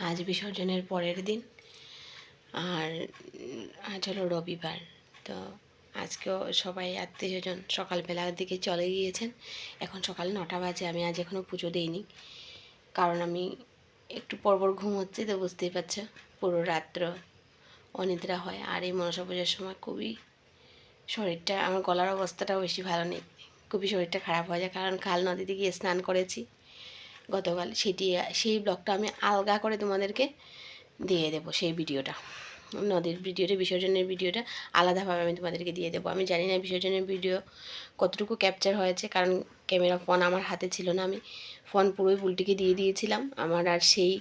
আজ বিসর্জনের পরের দিন। আর, আজ হলো রবিবার। তো আজকেও সবাই আত্মীয় স্বজন সকালবেলার দিকে চলে গিয়েছেন। এখন সকাল নটা বাজে, আমি আজ এখনও পুজো দিইনি। কারণ আমি একটু পরপর ঘুম হচ্ছে তো বুঝতেই পারছ, পুরো রাত্র অনিদ্রা হয়। আর এই মনসা পুজোর সময় খুবই শরীরটা, আমার গলার অবস্থাটাও বেশি ভালো নেই। খুবই শরীরটা খারাপ হয়ে যায়। কারণ খাল নদীতে গিয়ে স্নান করেছি। গতকাল সেটি, সেই ব্লগটা আমি আলগা করে তোমাদেরকে দিয়ে দেবো সেই ভিডিওটা। নদীর ভিডিওটা বিসর্জনের ভিডিওটা আলাদাভাবে আমি তোমাদেরকে দিয়ে দেবো। আমি জানি না বিসর্জনের ভিডিও কতটুকু ক্যাপচার হয়েছে, কারণ ক্যামেরা ফোন আমার হাতে ছিল না। আমি ফোন পুরোই উল্টিকে দিয়ে দিয়েছিলাম। আমার আর সেই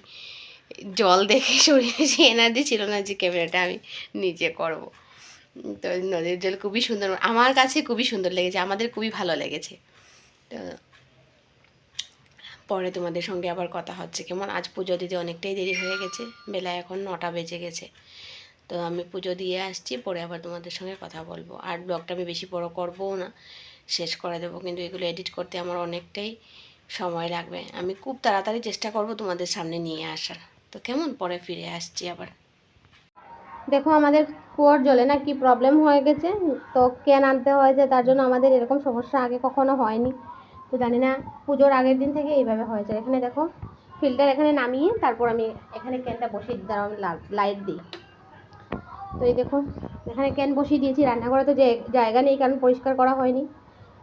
জল দেখে শরীরে সেই এনার্জি ছিল না যে ক্যামেরাটা আমি নিজে করব। তো নদীর জল খুবই সুন্দর, আমার কাছে খুবই সুন্দর লেগেছে, আমাদের খুবই ভালো লেগেছে। তো পরে তোমাদের সঙ্গে আবার কথা হচ্ছে। কেমন? আজ পুজো দিতে অনেকটাই দেরি হয়ে গেছে। বেলা এখন নটা বেজে গেছে। তো আমি পুজো দিয়ে আসছি, পরে আবার তোমাদের সঙ্গে কথা বলব। আর ব্লগটা আমি বেশি বড় করবও না, শেষ করে দেবো। কিন্তু এগুলো এডিট করতে আমার অনেকটাই সময় লাগবে। আমি খুব তাড়াতাড়ি চেষ্টা করব তোমাদের সামনে নিয়ে আসার। তো কেমন? পরে ফিরে আসছি আবার। দেখো, আমাদের কুয়োর জলে না কি প্রবলেম হয়ে গেছে? তো কেন আনতে হয়েছে? তার জন্য আমাদের এরকম সমস্যা আগে কখনো হয়নি। তো জানি না পুজোর আগের দিন থেকে এইভাবে হয়েছে। এখানে দেখো ফিল্টার এখানে নামিয়ে তারপর আমি এখানে ক্যানটা বসিয়ে দিই। তারপর আমি লাইট দিই। তো এই দেখো, এখানে ক্যান বসিয়ে দিয়েছি রান্নাঘরে। তো জায়গা নেই, কারণ পরিষ্কার করা হয়নি।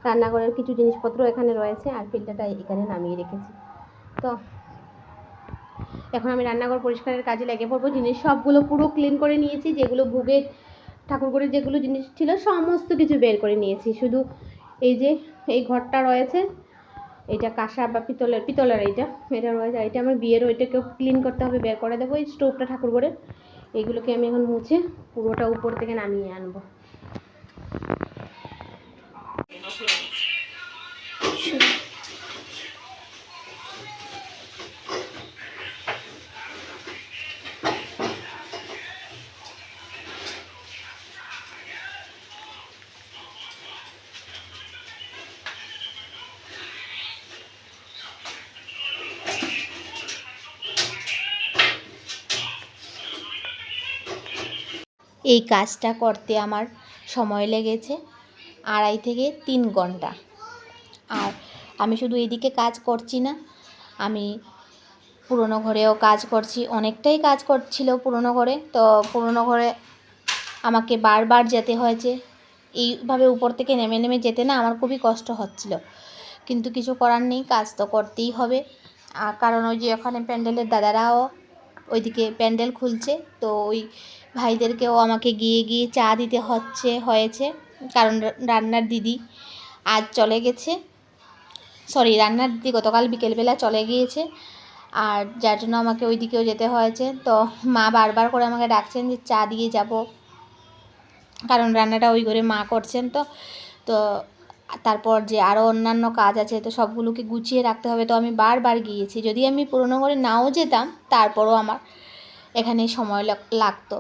রান্নাঘরের কিছু জিনিসপত্র এখানে রয়েছে আর ফিল্টারটা এখানে নামিয়ে রেখেছি। তো এখন আমি রান্নাঘর পরিষ্কারের কাজে লেগে পড়ব। জিনিস সবগুলো পুরো ক্লিন করে নিয়েছি। যেগুলো ভুগের ঠাকুরঘরের যেগুলো জিনিস ছিল, সমস্ত কিছু বের করে নিয়েছি। শুধু এই যে, এই ঘরটা রয়েছে। এটা কাঁসা বা পিতলের পিতলের এইটা, এটা রয়েছে। এটা আমার বিয়ের, ওইটাকেও ক্লিন করতে হবে, বের করে দেবো। এই স্টোভটা ঠাকুর করে এইগুলোকে আমি এখন মুছে পুরোটা উপর থেকে নামিয়ে আনব। এই কাজটা করতে আমার সময় লেগেছে আড়াই থেকে তিন ঘণ্টা। আর আমি শুধু এদিকে কাজ করছি না, আমি পুরনো ঘরেও কাজ করছি, অনেকটাই কাজ করছিল পুরনো ঘরে। তো পুরনো ঘরে আমাকে বারবার যেতে হয়েছে, এইভাবে উপর থেকে নেমে নেমে যেতে না আমার খুবই কষ্ট হচ্ছিল। কিন্তু কিছু করার নেই, কাজ তো করতেই হবে। কারণ ওই যে ওখানে প্যান্ডেলের দাদারাও ওইদিকে প্যান্ডেল খুলছে। তো ওই ভাইদেরকেও আমাকে গিয়ে গিয়ে চা দিতে হচ্ছে, হয়েছে। কারণ রান্নার দিদি আজ চলে গেছে। সরি, রান্নার দিদি গতকাল বিকেলবেলা চলে গিয়েছে। আর যার জন্য আমাকে ওই দিকেও যেতে হয়েছে। তো মা বারবার করে আমাকে ডাকছেন যে চা দিয়ে যাব। কারণ রান্নাটা ওই ঘরে মা করছেন তো। তো তারপর যে আরও অন্যান্য কাজ আছে, তো সবগুলোকে গুছিয়ে রাখতে হবে। তো আমি বারবার গিয়েছি। যদি আমি পুরোনো ঘরে নাও যেতাম, তারপরও আমার এখানে সময় লাগতো।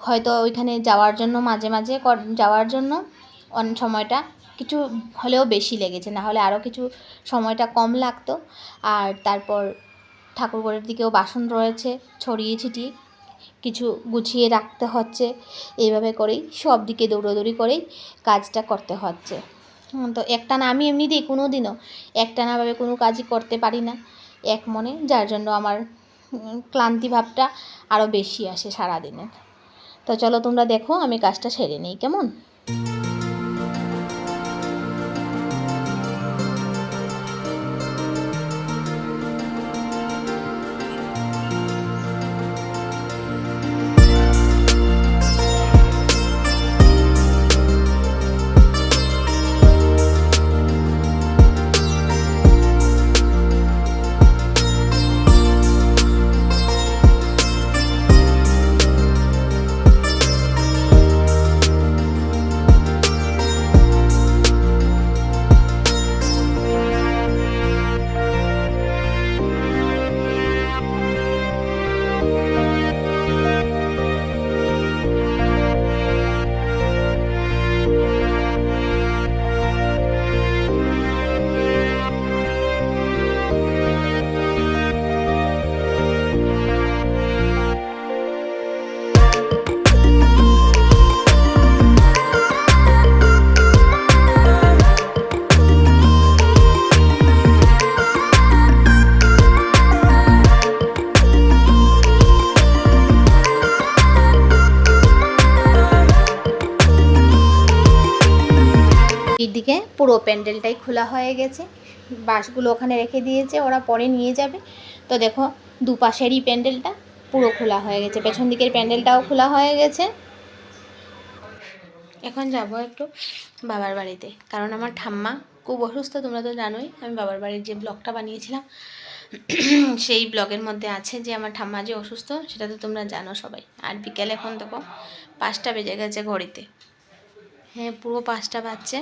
হয়তো ওইখানে যাওয়ার জন্য, মাঝে মাঝে যাওয়ার জন্য অন, সময়টা কিছু হলেও বেশি লেগেছে। না হলে আরও কিছু সময়টা কম লাগতো। আর তারপর ঠাকুরঘরের দিকেও বাসন রয়েছে, ছড়িয়ে ছিটিয়ে কিছু গুছিয়ে রাখতে হচ্ছে। এইভাবে করেই সব দিকে দৌড়োদৌড়ি করেই কাজটা করতে হচ্ছে। তো একটানা আমি এমনিতেই কোনো দিনও একটানাভাবে কোনো কাজই করতে পারি না। এক মনে, যার জন্য আমার ক্লান্তি ভাবটা আরও বেশি আসে সারাদিনের। তো চলো তোমরা দেখো, আমি কাজটা সেরে নিই, কেমন? পুরো প্যান্ডেলটাই খোলা হয়ে গেছে। বাঁশগুলো ওখানে রেখে দিয়েছে, ওরা পরে নিয়ে যাবে। তো দেখো, দুপাশেরই প্যান্ডেলটা পুরো খোলা হয়ে গেছে। পেছন দিকের প্যান্ডেলটাও খোলা হয়ে গেছে। এখন যাব একটু বাবার বাড়িতে, কারণ আমার ঠাম্মা খুব অসুস্থ, তোমরা তো জানোই, আমি বাবার বাড়ির যে ব্লগটা বানিয়েছিলাম, সেই ব্লগের মধ্যে আছে যে আমার ঠাম্মা যে অসুস্থ, সেটা তো তোমরা জানো সবাই। আর বিকেলে এখন দেখো, পাঁচটা বেজে গেছে ঘড়িতে। হ্যাঁ পুরো পাঁচটা বাজছে।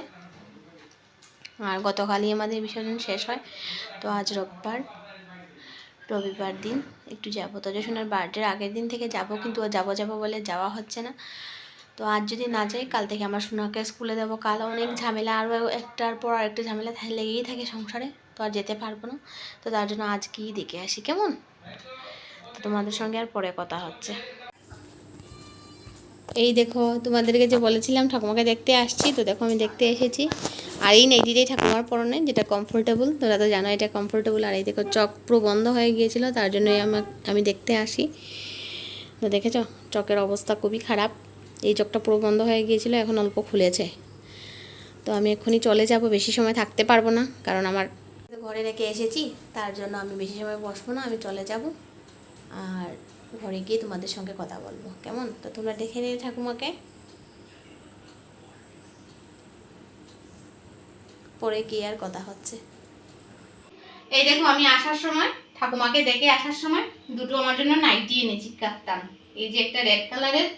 আর গতকালই আমাদের বিসর্জন শেষ হয়। তো আজ রোববার, রবিবার দিন একটু যাব। তজসোনার বার্থডের আগের দিন থেকে যাব, কিন্তু ও যাব যাব বলে যাওয়া হচ্ছে না। তো আজ যদি না যাই, কাল থেকে আমার সোনাকে স্কুলে দেবো। কাল অনেক ঝামেলা, আরও একটার পর আরেকটা ঝামেলা লেগেই থাকে সংসারে। তো আর যেতে পারব না। তো তার জন্য আজকেই দেখে আসি, কেমন? তো তোমাদের সঙ্গে আর পরে কথা হচ্ছে। এই দেখো, তোমাদেরকে যে বলেছিলাম ঠাকুমাকে দেখতে আসছি, তো দেখো আমি দেখতে এসেছি। আর এই নাইটিটাই ঠাকুমার পরনে, যেটা কমফোর্টেবল তোরা তো জানো এটা কমফোর্টেবল আর এই দেখো, চক পুরো বন্ধ হয়ে গিয়েছিল, তার জন্যই আমার, আমি দেখতে আসি। তো দেখেছ, চকের অবস্থা খুবই খারাপ। এই চকটা পুরো বন্ধ হয়ে গিয়েছিল, এখন অল্প খুলেছে। তো আমি এক্ষুনি চলে যাব, বেশি সময় থাকতে পারব না, কারণ আমার ঘরে রেখে এসেছি, তার জন্য আমি বেশি সময় বসবো না, আমি চলে যাব। আর ঘরে গিয়ে তোমাদের সঙ্গে কথা বলব। কেমন? তো তোমরা দেখে নিয়ে ঠাকুমাকে। পরে কি আর কথা হচ্ছে। এই দেখো, আমি আসার সময়, ঠাকুমাকে দেখে আসার সময় দুটো আমার জন্য নাইটি এনেছি কাপ্তান এই যে একটা রেড কালারের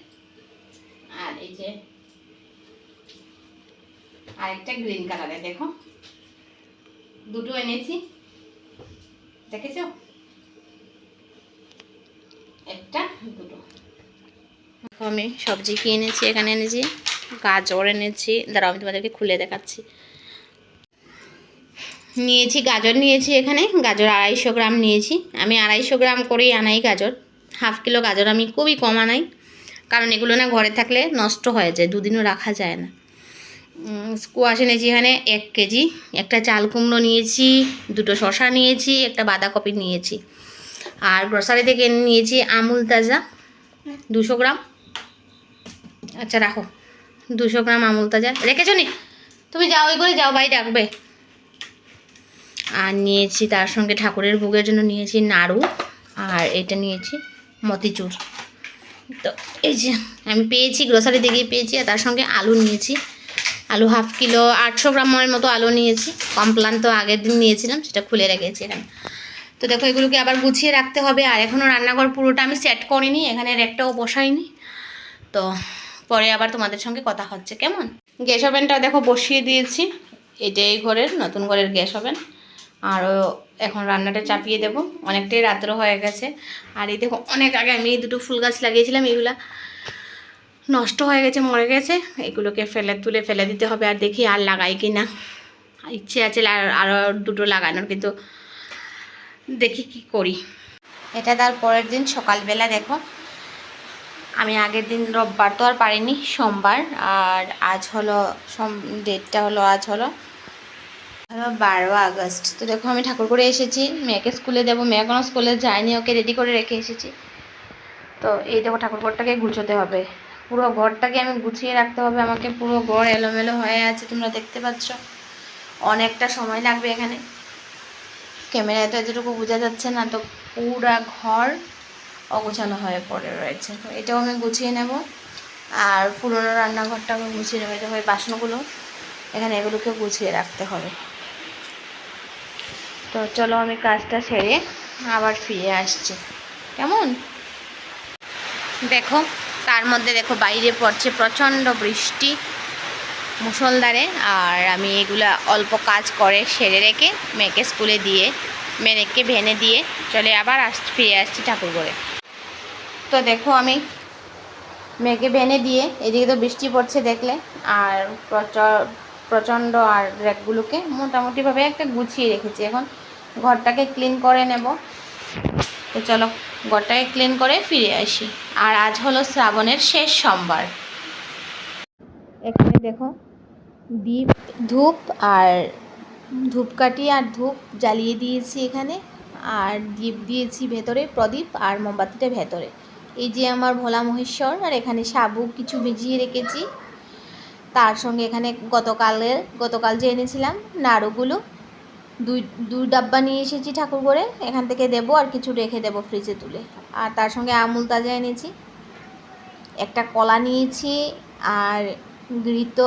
আর এই যে আর একটা গ্রিন কালারের দেখো। দুটো এনেছি। দেখেছ? একটা দুটো। আমি সবজি কি এনেছি, এখানে এনেছি, গাজর এনেছি। দাঁড়াও, আমি তোমাদেরকে খুলে দেখাচ্ছি। নিয়েছি গাজর, নিয়েছি এখানে গাজর আড়াইশো গ্রাম নিয়েছি। আমি আড়াইশো গ্রাম করেই আনাই গাজর। হাফ কিলো গাজর আমি খুবই কম আনাই। কারণ এগুলো না ঘরে থাকলে নষ্ট হয়ে যায়, দুদিনও রাখা যায় না। স্কোয়াশ এনেছি এখানে এক কেজি। একটা চাল কুমড়ো নিয়েছি, দুটো শশা নিয়েছি, একটা বাঁধাকপি নিয়েছি। আর গ্রসারি থেকে নিয়েছি আমুল তাজা, দুশো গ্রাম। আচ্ছা রাখো। দুশো গ্রাম আমুল তাজা। রেখেছো নি? তুমি যাও, ওই করে যাও, ভাই ডাকবে। আর নিয়েছি তার সঙ্গে ঠাকুরের ভোগের জন্য নিয়েছি নাড়ু, আর এটা নিয়েছি মতিচুর। তো এই যে, আমি পেয়েছি গ্রসারি থেকে পেয়েছি, আর তার সঙ্গে আলু নিয়েছি। আলু হাফ কিলো, আটশো গ্রামের মতো আলু নিয়েছি। কমপ্লান তো আগের দিন নিয়েছিলাম, সেটা খুলে রেখেছি এখানে তো দেখো, এগুলোকে আবার গুছিয়ে রাখতে হবে। আর এখনও রান্নাঘর পুরোটা আমি সেট করিনি, এখানে র্যাকটাও বসাইনি। তো পরে আবার তোমাদের সঙ্গে কথা হচ্ছে, কেমন? গ্যাস ওভেনটা দেখো বসিয়ে দিয়েছি। এটা এই ঘরের, নতুন ঘরের গ্যাস ওভেন। আরও এখন রান্নাটা চাপিয়ে দেব। অনেকটাই রাত্র হয়ে গেছে। আর এই দেখো, অনেক আগে আমি এই দুটো ফুল গাছ লাগিয়েছিলাম, এগুলা নষ্ট হয়ে গেছে, মরে গেছে। এগুলোকে ফেলে, তুলে ফেলে দিতে হবে আর দেখি আর লাগাই কি না ইচ্ছে আছে আর- আরও দুটো লাগানোর, কিন্তু দেখি কি করি। এটা তার পরের দিন সকালবেলা, দেখো। আমি আগের দিন রোববার তো আর পারিনি, সোমবার। আর আজ হলো, সোম, ডেটটা হলো, আজ হলো হলো বারো আগস্ট। তো দেখো, আমি ঠাকুর করে এসেছি, মেয়েকে স্কুলে দেবো। মেয়ে কোনো স্কুলে যায়নি, ওকে রেডি করে রেখে এসেছি। তো এই দেখো ঠাকুর ঘরটাকে গুছোতে হবে। পুরো ঘরটাকে আমি গুছিয়ে রাখতে হবে। আমাকে পুরো ঘর এলোমেলো হয়ে আছে, তোমরা দেখতে পাচ্ছ। অনেকটা সময় লাগবে এখানে। ক্যামেরায় তো এতটুকু বোঝা যাচ্ছে না, তো পুরা ঘর অগোছালো হয়ে পড়ে রয়েছে। তো এটাও আমি গুছিয়ে নেব। আর পুরোনো রান্নাঘরটা আমি গুছিয়ে নেব। এটা বাসনগুলো, এখানে এগুলোকে গুছিয়ে রাখতে হবে। তো চলো আমি কাজটা সেরে আবার ফিরে আসছি। কেমন? দেখো, তার মধ্যে দেখো বাইরে পড়ছে প্রচণ্ড বৃষ্টি। মুষলধারে আর আমি এগুলা অল্প কাজ করে সেরে রেখে মেয়েকে স্কুলে দিয়ে, মেয়েকে ভেনে দিয়ে চলে আবার আস, ফিরে আসছি ঠাকুর করে তো দেখো আমি মেয়েকে ভেনে দিয়ে এদিকে তো বৃষ্টি পড়ছে দেখলে, আর প্রচ- প্রচণ্ড আর র্যাকগুলোকে মোটামুটিভাবে একটা গুছিয়ে রেখেছি। এখন ঘরটাকে ক্লিন করে নেব। তো চলো ঘরটাকে ক্লিন করে ফিরে আসি। আর আজ হলো শ্রাবণের শেষ সোমবার। এখানে দেখো দীপ ধূপ আর ধূপকাঠি আর ধূপ জ্বালিয়ে দিয়েছি এখানে। আর দীপ দিয়েছি ভেতরে, প্রদীপ আর মোমবাতিটা ভেতরে। এই যে আমার ভোলা মহেশ্বর, আর এখানে সাবু কিছু ভিজিয়ে রেখেছি। তার সঙ্গে এখানে গতকালের, গতকাল যে এনেছিলাম নাড়ুগুলো, দুই দুই ডাব্বা নিয়ে এসেছি ঠাকুর করে এখান থেকে দেবো আর কিছু রেখে দেবো ফ্রিজে তুলে। আর তার সঙ্গে আমুল তাজা এনেছি। একটা কলা নিয়েছি, আর ঘৃত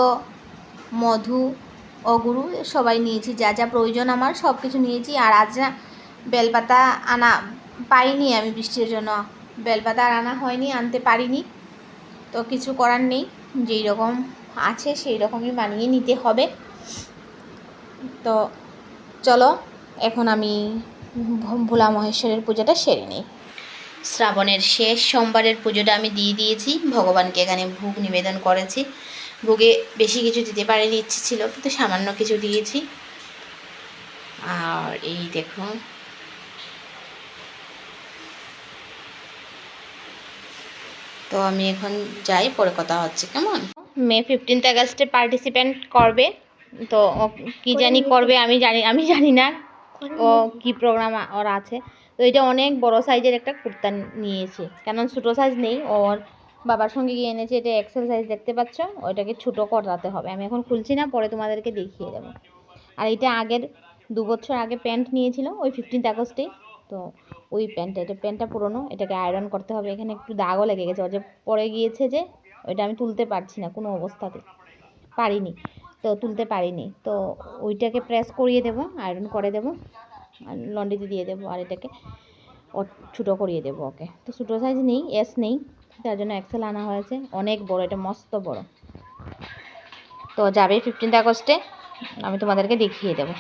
মধু, অগুরু, সবাই নিয়েছি। যা যা প্রয়োজন আমার সব কিছু নিয়েছি। আর আজ না বেলপাতা আনা পাইনি আমি বৃষ্টির জন্য। বেলপাতা আর আনা হয়নি, আনতে পারিনি। তো কিছু করার নেই। যেই রকম আছে, সেই রকমই মানিয়ে নিতে হবে। তো চলো, এখন আমি ভোলা মহেশ্বরের পুজোটা সেরে নিই। শ্রাবণের শেষ, সোমবারের পুজোটা আমি দিয়ে দিয়েছি। ভগবানকে এখানে ভোগ নিবেদন করেছি। ভোগে বেশি কিছু দিতে পারিনি ইচ্ছে ছিল কিন্তু সামান্য কিছু দিয়েছি। আর এই দেখো। তো আমি এখন যাই পরে কথা হচ্ছে কেমন? মে ফিফটিন্থ আগস্টে পার্টিসিপেন্ট করবে। তো ও কি জানি করবে আমি জানি আমি জানি না ও কি প্রোগ্রাম ওর আছে। তো এটা অনেক বড় সাইজের একটা কুর্তা নিয়েছে। কারণ ছোটো সাইজ নেই ওর বাবার সঙ্গে গিয়ে এনেছে, এটা এক্সেল সাইজ দেখতে পাচ্ছ? ওইটাকে ছোটো করাতে হবে। আমি এখন খুলছি না, পরে তোমাদেরকে দেখিয়ে দেবো। আর এটা আগের দু বছর আগে প্যান্ট নিয়েছিল ওই ফিফটিন্থ আগস্টেই। তো ওই প্যান্টটা, এটা প্যান্টটা পুরনো, এটাকে আয়রন করতে হবে। এখানে একটু দাগও লেগে গেছে। ও যে পরে গিয়েছে যে, ওইটা আমি তুলতে পারছি না কোনো অবস্থাতে। পারিনি। তো তুলতে পারিনি। তো ওইটাকে প্রেস করিয়ে দেবো আয়রন করে দেবো, আর লন্ড্রিতে দিয়ে দেবো, আর এটাকে ও ছোটো করিয়ে দেবো ওকে। তো ছোটো সাইজ নেই এস নেই। তার জন্য এক্সেল আনা হয়েছে। অনেক বড়, এটা মস্ত বড়। তো যাবে ফিফটিন্থ আগস্টে, আমি তোমাদেরকে দেখিয়ে দেবো।